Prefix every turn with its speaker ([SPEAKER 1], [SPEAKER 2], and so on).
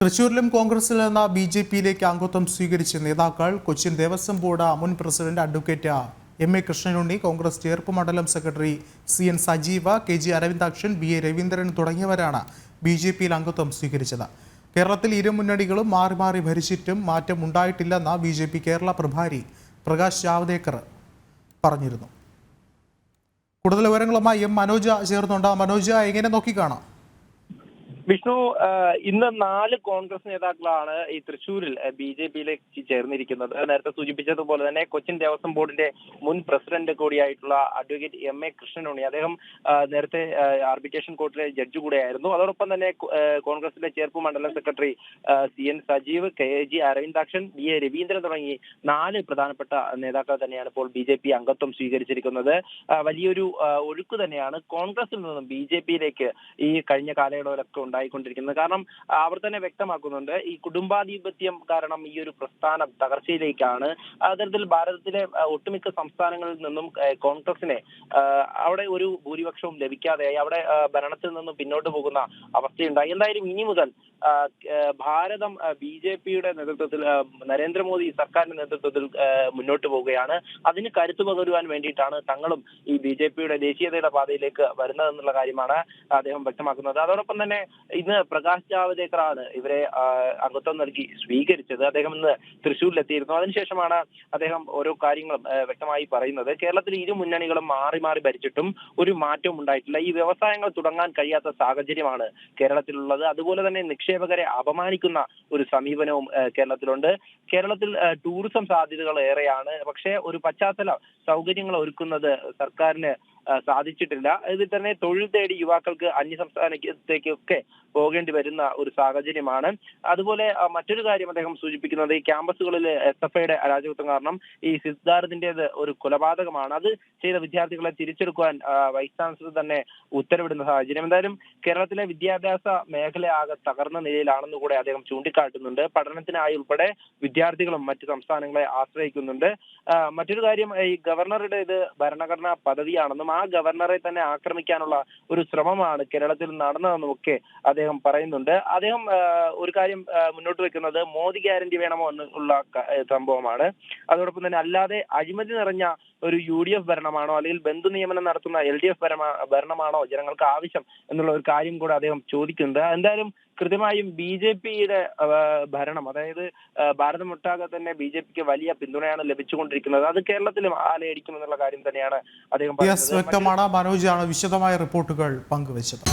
[SPEAKER 1] തൃശൂരിലും കോൺഗ്രസിൽ നിന്ന് B J പിയിലേക്ക് അംഗത്വം സ്വീകരിച്ച നേതാക്കൾ കൊച്ചിൻ ദേവസ്വം ബോർഡ് മുൻ president advocate M A Krishnanunni Congress Cherpu മണ്ഡലം secretary C N Sajeev K G Aravindakshan B A Raveendran തുടങ്ങിയവരാണ് ബി ജെ പിയിൽ അംഗത്വം സ്വീകരിച്ചത്. കേരളത്തിൽ ഇരു മുന്നണികളും മാറി മാറി ഭരിച്ചിട്ടും മാറ്റം ഉണ്ടായിട്ടില്ലെന്ന് ബി ജെ പി കേരള പ്രഭാരി പ്രകാശ് ജാവ്ദേക്കർ പറഞ്ഞിരുന്നു. കൂടുതൽ വിവരങ്ങളുമായി എം മനോജ ചേർന്നുണ്ട്. മനോജ എങ്ങനെ നോക്കിക്കാണാം?
[SPEAKER 2] വിഷ്ണു ഇന്ന് നാല് കോൺഗ്രസ് നേതാക്കളാണ് ഈ തൃശൂരിൽ ബി ജെ പിയിലേക്ക് ചേർന്നിരിക്കുന്നത്. നേരത്തെ സൂചിപ്പിച്ചതുപോലെ തന്നെ കൊച്ചിൻ ദേവസ്വം ബോർഡിന്റെ മുൻ പ്രസിഡന്റ് കൂടിയായിട്ടുള്ള അഡ്വക്കേറ്റ് എം എ കൃഷ്ണനുണ്ണി. അദ്ദേഹം നേരത്തെ ആർബിറ്റേഷൻ കോർട്ടിലെ ജഡ്ജ് കൂടെയായിരുന്നു. അതോടൊപ്പം തന്നെ കോൺഗ്രസിന്റെ ചേർപ്പ് മണ്ഡലം secretary C N Sajeev K A G Aravindakshan B A Raveendran തുടങ്ങി നാല് പ്രധാനപ്പെട്ട നേതാക്കൾ തന്നെയാണ് ഇപ്പോൾ ബി ജെ പി അംഗത്വം സ്വീകരിച്ചിരിക്കുന്നത്. വലിയൊരു ഒഴുക്ക് തന്നെയാണ് കോൺഗ്രസിൽ നിന്നും ബി ജെ പിയിലേക്ക് ഈ കഴിഞ്ഞ കാലയളവിലൊക്കെ ഉണ്ടായിക്കൊണ്ടിരിക്കുന്നത്. കാരണം അവർ തന്നെ വ്യക്തമാക്കുന്നുണ്ട്. ഈ കുടുംബാധിപത്യം കാരണം ഈ ഒരു പ്രസ്ഥാനം തകർച്ചയിലേക്കാണ്. അത്തരത്തിൽ ഭാരതത്തിലെ ഒട്ടുമിക്ക സംസ്ഥാനങ്ങളിൽ നിന്നും കോൺഗ്രസിനെ അവിടെ ഒരു ഭൂരിപക്ഷവും ലഭിക്കാതെയായി അവിടെ ഭരണത്തിൽ നിന്നും പിന്നോട്ട് പോകുന്ന അവസ്ഥയുണ്ടായി. എന്തായാലും ഇനി മുതൽ ഭാരതം ബി ജെ പിയുടെ നേതൃത്വത്തിൽ നരേന്ദ്രമോദി സർക്കാരിന്റെ നേതൃത്വത്തിൽ മുന്നോട്ട് പോവുകയാണ്. അതിന് കരുത്തു പകരുവാൻ വേണ്ടിയിട്ടാണ് തങ്ങളും ഈ ബി ജെ പിയുടെ ദേശീയതയുടെ പാതയിലേക്ക് വരുന്നതെന്നുള്ള കാര്യമാണ് അദ്ദേഹം വ്യക്തമാക്കുന്നത്. അതോടൊപ്പം തന്നെ ഇന്ന് പ്രകാശ് ജാവദേക്കറാണ് ഇവരെ അംഗത്വം നൽകി സ്വീകരിച്ചത്. അദ്ദേഹം ഇന്ന് തൃശ്ശൂരിലെത്തിയിരുന്നു. അതിനുശേഷമാണ് അദ്ദേഹം ഓരോ കാര്യങ്ങളും വ്യക്തമായി പറയുന്നത്. കേരളത്തിൽ ഇരു മുന്നണികളും മാറി മാറി ഭരിച്ചിട്ടും ഒരു മാറ്റവും ഉണ്ടായിട്ടില്ല. ഈ വ്യവസായങ്ങൾ തുടങ്ങാൻ കഴിയാത്ത സാഹചര്യമാണ് കേരളത്തിലുള്ളത്. അതുപോലെ തന്നെ നിക്ഷേപകരെ അപമാനിക്കുന്ന ഒരു സമീപനവും കേരളത്തിലുണ്ട്. കേരളത്തിൽ ടൂറിസം സാധ്യതകൾ ഏറെയാണ്. പക്ഷേ ഒരു പശ്ചാത്തല സൗകര്യങ്ങൾ ഒരുക്കുന്നത് സർക്കാരിന് സാധിച്ചിട്ടില്ല. ഇതിൽ തന്നെ തൊഴിൽ തേടി യുവാക്കൾക്ക് അന്യ സംസ്ഥാനത്തേക്കൊക്കെ പോകേണ്ടി വരുന്ന ഒരു സാഹചര്യമാണ്. അതുപോലെ മറ്റൊരു കാര്യം അദ്ദേഹം സൂചിപ്പിക്കുന്നത് ഈ ക്യാമ്പസുകളിൽ എസ് എഫ് ഐയുടെ അരാജകത്വം കാരണം ഈ സിദ്ധാർത്ഥിന്റേത് ഒരു കൊലപാതകമാണ്. അത് ചെയ്ത വിദ്യാർത്ഥികളെ തിരിച്ചെടുക്കുവാൻ വൈസ് ചാൻസലർ തന്നെ ഉത്തരവിടുന്ന സാഹചര്യം. എന്തായാലും കേരളത്തിലെ വിദ്യാഭ്യാസ മേഖല ആകെ തകർന്ന നിലയിലാണെന്ന് കൂടെ അദ്ദേഹം ചൂണ്ടിക്കാട്ടുന്നുണ്ട്. പഠനത്തിനായി ഉൾപ്പെടെ വിദ്യാർത്ഥികളും മറ്റു സംസ്ഥാനങ്ങളെ ആശ്രയിക്കുന്നുണ്ട്. മറ്റൊരു കാര്യം ഈ ഗവർണറുടെ ഇത് ഭരണഘടനാ പദവിയാണെന്നും ആ ഗവർണറെ തന്നെ ആക്രമിക്കാനുള്ള ഒരു ശ്രമമാണ് കേരളത്തിൽ നടന്നതെന്നൊക്കെ അദ്ദേഹം പറയുന്നുണ്ട്. അദ്ദേഹം ഒരു കാര്യം മുന്നോട്ട് വെക്കുന്നത് മോദി ഗ്യാരണ്ടി വേണമോ എന്നുള്ള സംഭവമാണ്. അതോടൊപ്പം തന്നെ അല്ലാതെ അഴിമതി നിറഞ്ഞ ഒരു യു ഡി എഫ് ഭരണമാണോ അല്ലെങ്കിൽ ബന്ധു നിയമനം നടത്തുന്ന എൽ ഡി എഫ് ഭരണമാണോ ജനങ്ങൾക്ക് ആവശ്യം എന്നുള്ള ഒരു കാര്യം കൂടെ അദ്ദേഹം ചോദിക്കുന്നുണ്ട്. എന്തായാലും കൃത്യമായും ബി ജെ പിയുടെ ഭരണം അതായത് ഭാരതമൊട്ടാകെ തന്നെ ബി ജെ പിക്ക് വലിയ പിന്തുണയാണ് ലഭിച്ചുകൊണ്ടിരിക്കുന്നത്. അത് കേരളത്തിലും ആലയടിക്കുമെന്നുള്ള കാര്യം തന്നെയാണ് അദ്ദേഹം
[SPEAKER 1] വ്യക്തമാണ്. മനോജാണ് വിശദമായ റിപ്പോർട്ടുകൾ പങ്കുവച്ചത്.